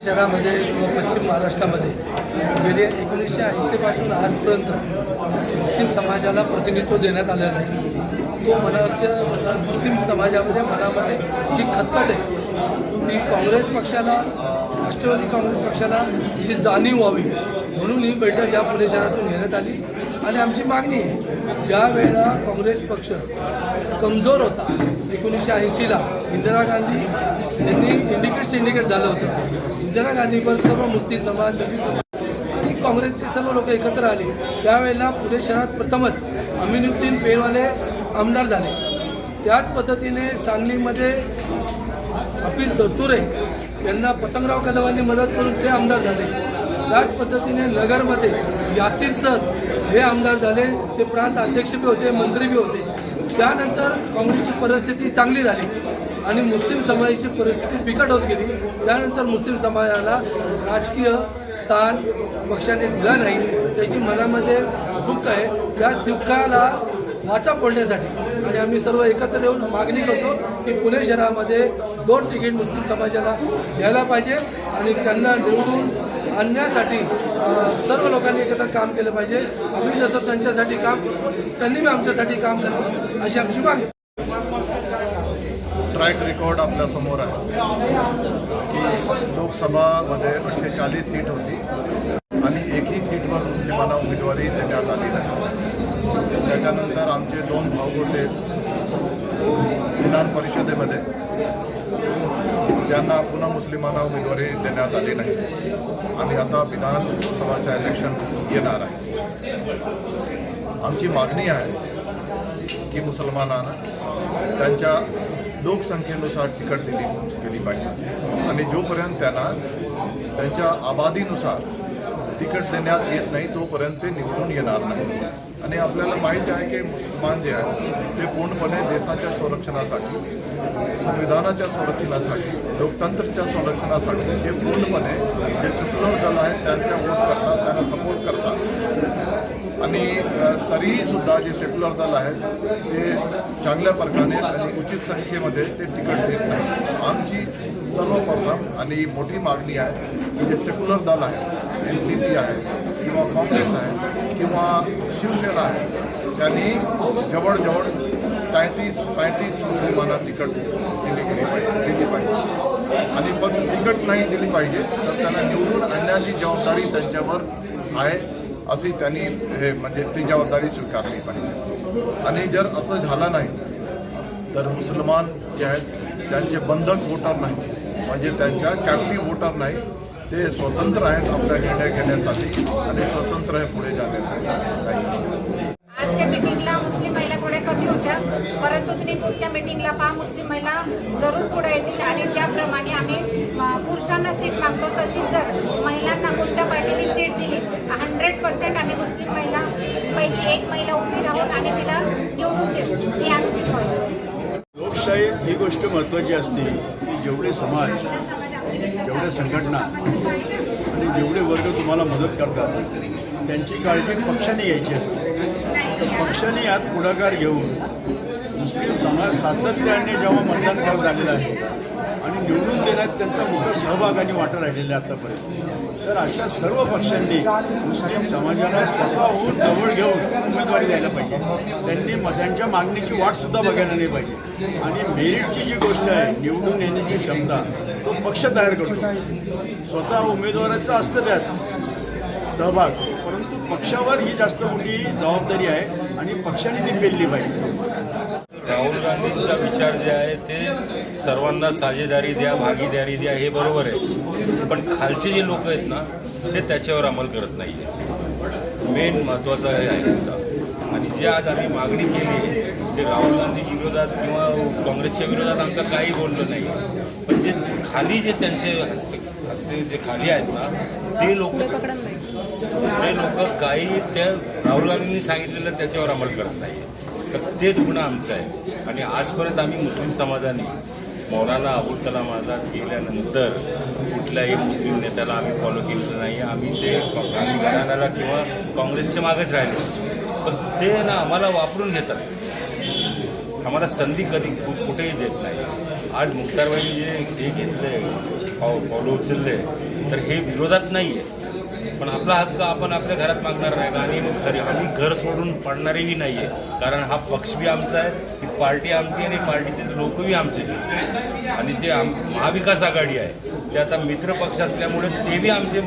शहरामध्ये किंवा पश्चिम महाराष्ट्रामध्ये गेले एकोणीसशे ऐंशीपासून आजपर्यंत मुस्लिम समाजाला प्रतिनिधित्व देण्यात आलेलं नाही तो मनाच्या मुस्लिम समाजामध्ये मनामध्ये जी खतखत आहे ती काँग्रेस पक्षाला राष्ट्रवादी काँग्रेस पक्षाला जी जाणीव व्हावी. म्हणून ही बैठक या पुणे शहरातून घेण्यात आली. आणि आमची मागणी आहे ज्या वेळेला काँग्रेस पक्ष कमजोर होता एकोणीसशे ऐंशीला इंदिरा गांधी यांनी इंडिकेट सिंडिकेट झालं होतं. इंदिरा गांधीवर सर्व मुस्लिम समाज दलित समाज आणि काँग्रेसचे सर्व लोक एकत्र आले. त्यावेळेला पुणे शहरात प्रथमच अमिनुद्दीन पेरवाले आमदार झाले. त्याच पद्धतीने सांगलीमध्ये हफीज दत्तुरे यांना पतंगराव कदमांनी मदत करून ते आमदार झाले. त्याच पद्धतीने नगरमध्ये यासिर सर हे आमदार झाले ते प्रांत अध्यक्ष बी होते मंत्री बी होते. त्यानंतर काँग्रेसची परिस्थिती चांगली झाली आणि मुस्लिम समाजाची परिस्थिती बिकट होत गेली. त्यानंतर मुस्लिम समाजाला राजकीय स्थान पक्षाने दिला नाही. त्याची मनामध्ये दुःख आहे. त्या दुःखाला वाचा फोडण्यासाठी आणि आम्ही सर्व एकत्र येऊन मागणी करतो की पुणे शहरामध्ये दोन तिकीट मुस्लिम समाजाला द्यायला पाहिजे आणि त्यांना निवडून आणण्यासाठी सर्व लोकांनी एकत्र काम केलं पाहिजे. आम्ही जसं त्यांच्यासाठी काम करतो त्यांनी बी आमच्यासाठी काम करावं अशी आमची मागणी ट्रॅक रेकॉर्ड आपल्यासमोर आहे. की लोकसभामध्ये अठ्ठेचाळीस सीट होती आणि एकही सीटवर मुस्लिमांना उमेदवारी देण्यात आली नाही. त्याच्यानंतर आमचे दोन भाऊ होते विधान परिषदेमध्ये. त्यांना पुन्हा मुस्लिमांना उमेदवारी देण्यात आली नाही. आणि आता विधानसभाच्या इलेक्शन येणार आहे. आमची मागणी आहे की मुसलमानांना त्यांच्या लोकसंख्येनुसार तिकट दिली गेली पाहिजे. आणि जोपर्यंत त्यांना त्यांच्या आबादीनुसार तिकट देण्यात येत नाही तोपर्यंत ते निवडून येणार नाही. आणि आपल्याला माहीत आहे की मुसलमान जे आहे ते पूर्णपणे देशाच्या संरक्षणासाठी संविधानाच्या संरक्षणासाठी लोकतंत्राच्या संरक्षणासाठी ते पूर्णपणे जे सेक्युलर दल आहेत त्यांच्या वोट करतात त्यांना सपोर्ट करतात. आणि तरीहीसुद्धा तरीही सुद्धा जे सेक्युलर दल आहेत ते चांगल्या प्रकारे आणि उचित संख्येमध्ये ते तिकट देत नाही आमची सर्वप्रथम आणि मोठी मागणी आहे की जे सेक्युलर दल आहे एन सी पी आहे किंवा काँग्रेस आहे किंवा शिवसेना आहे त्यांनी जवळजवळ तेहतीस पैंतीस मुस्लिमांना तिकट दिली गेली पाहिजे दिली पाहिजे. आणि मग तिकट नाही दिली पाहिजे तर त्यांना निवडून आणण्याची जबाबदारी त्यांच्यावर आहे. अशी त्यांनी हे म्हणजे ती जबाबदारी स्वीकारली पाहिजे आणि जर असं झालं नाही तर मुसलमान जे आहेत त्यांचे बंधक वोटर नाही म्हणजे त्यांच्या कॅप्टिव्ह वोटर नाही ते स्वतंत्र आहेत आपला निर्णय घेण्यासाठी आणि स्वतंत्र आहे पुढे जाण्यासाठी. आजच्या मीटिंगला मुस्लिम महिला होत्या. परंतु तुम्ही पुढच्या मीटिंगला पहा मुस्लिम महिला जरूर पुढे येतील आणि ज्याप्रमाणे आम्ही पुरुषांना सीट मागतो तशीच जर महिलांना कोणत्या पार्टीने सीट दिली हंड्रेड पर्सेंट आम्ही मुस्लिम महिला पैकी एक महिला उभी राहून आणि तिला निवडून देऊ. ही आमची लोकशाही ही गोष्ट महत्त्वाची असते. की जेवढे समाज जेवढ्या संघटना आणि जेवढे वर्ग तुम्हाला मदत करतात त्यांची काळजी पक्षाने घ्यायची असते. तर पक्षाने यात पुढाकार घेऊन मुस्लिम समाज सातत्याने जेव्हा मतदान करत आलेलं आहे आणि निवडून देण्यात त्यांचा मोठा सहभाग आणि वाटा राहिलेला आहे आतापर्यंत तर अशा सर्व पक्षांनी मुस्लिम समाजाला स्वतःहून जवळ घेऊन उमेदवारी द्यायला पाहिजे. त्यांनी म- त्यांच्या मागणीची वाटसुद्धा बघायला नाही पाहिजे. आणि मेरिटची जी गोष्ट आहे निवडून येण्याची क्षमता तो पक्ष तयार करतो. स्वतः उमेदवाराचं असतं त्यात. सहभाग. परंतु पक्षावर ही जास्त मोठी जबाबदारी आहे आणि पक्षाने ती पेलली पाहिजे. राहुल गांधींचा विचार जे आहे ते सर्वांना साझेदारी द्या भागीदारी द्या हे बरोबर आहे. पण खालचे जे लोक आहेत ना ते त्याच्यावर अंमल करत नाही आहे मेन महत्त्वाचं हे आहे मुद्दा आणि जे आज आम्ही मागणी केली ते राहुल गांधी विरोधात किंवा काँग्रेसच्या विरोधात आमचं काही बोललं नाही. पण जे खाली जे त्यांचे हस्ते हस्ते जे खाली आहेत ना ते लोक लोक काही त्या राहुल गांधींनी सांगितलेलं त्याच्यावर अंमल करत नाही तर ते दुखणं आमचं आहे. आणि आजपर्यंत आम्ही मुस्लिम समाजाने मौलाना अबुल कलाम आझाद गेल्यानंतर कुठल्याही मुस्लिम नेत्याला आम्ही फॉलो केलेलं नाही आम्ही ते आम्ही घराण्याला किंवा काँग्रेसच्या मागेच राहिले. पण ते ना आम्हाला वापरून घेतात. आम्हाला संधी कधी कुठेही देत नाही. आज मुख्तारबाईंनी जे हे घेतलं आहे पाव पावलं उचलले तर हे विरोधात नाही आहे पण आपला हक्क आपण आपल्या घरात मागणार नाही का आणि मग खरी आम्ही घर सोडून पडणारेही नाही आहे कारण हा पक्ष बी आमचा आहे ही पार्टी आमची आणि पार्टीचे लोकही आमचे. आमचेच आणि ते आम महाविकास आघाडी आहे ते आता मित्र पक्ष असल्यामुळे ते बी आमचे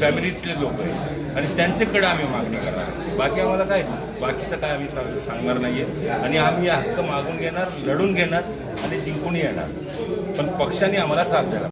फॅमिलीतले लोक आहेत. आणि त्यांच्याकडे आम्ही मागणी करणार. बाकी आम्हाला काय बाकीचं काय आम्ही सांग सांगणार नाही आहे आणि आम्ही हक्क मागून घेणार लढून घेणार आणि जिंकूनही येणार. पण पक्षाने आम्हाला साथ द्यायला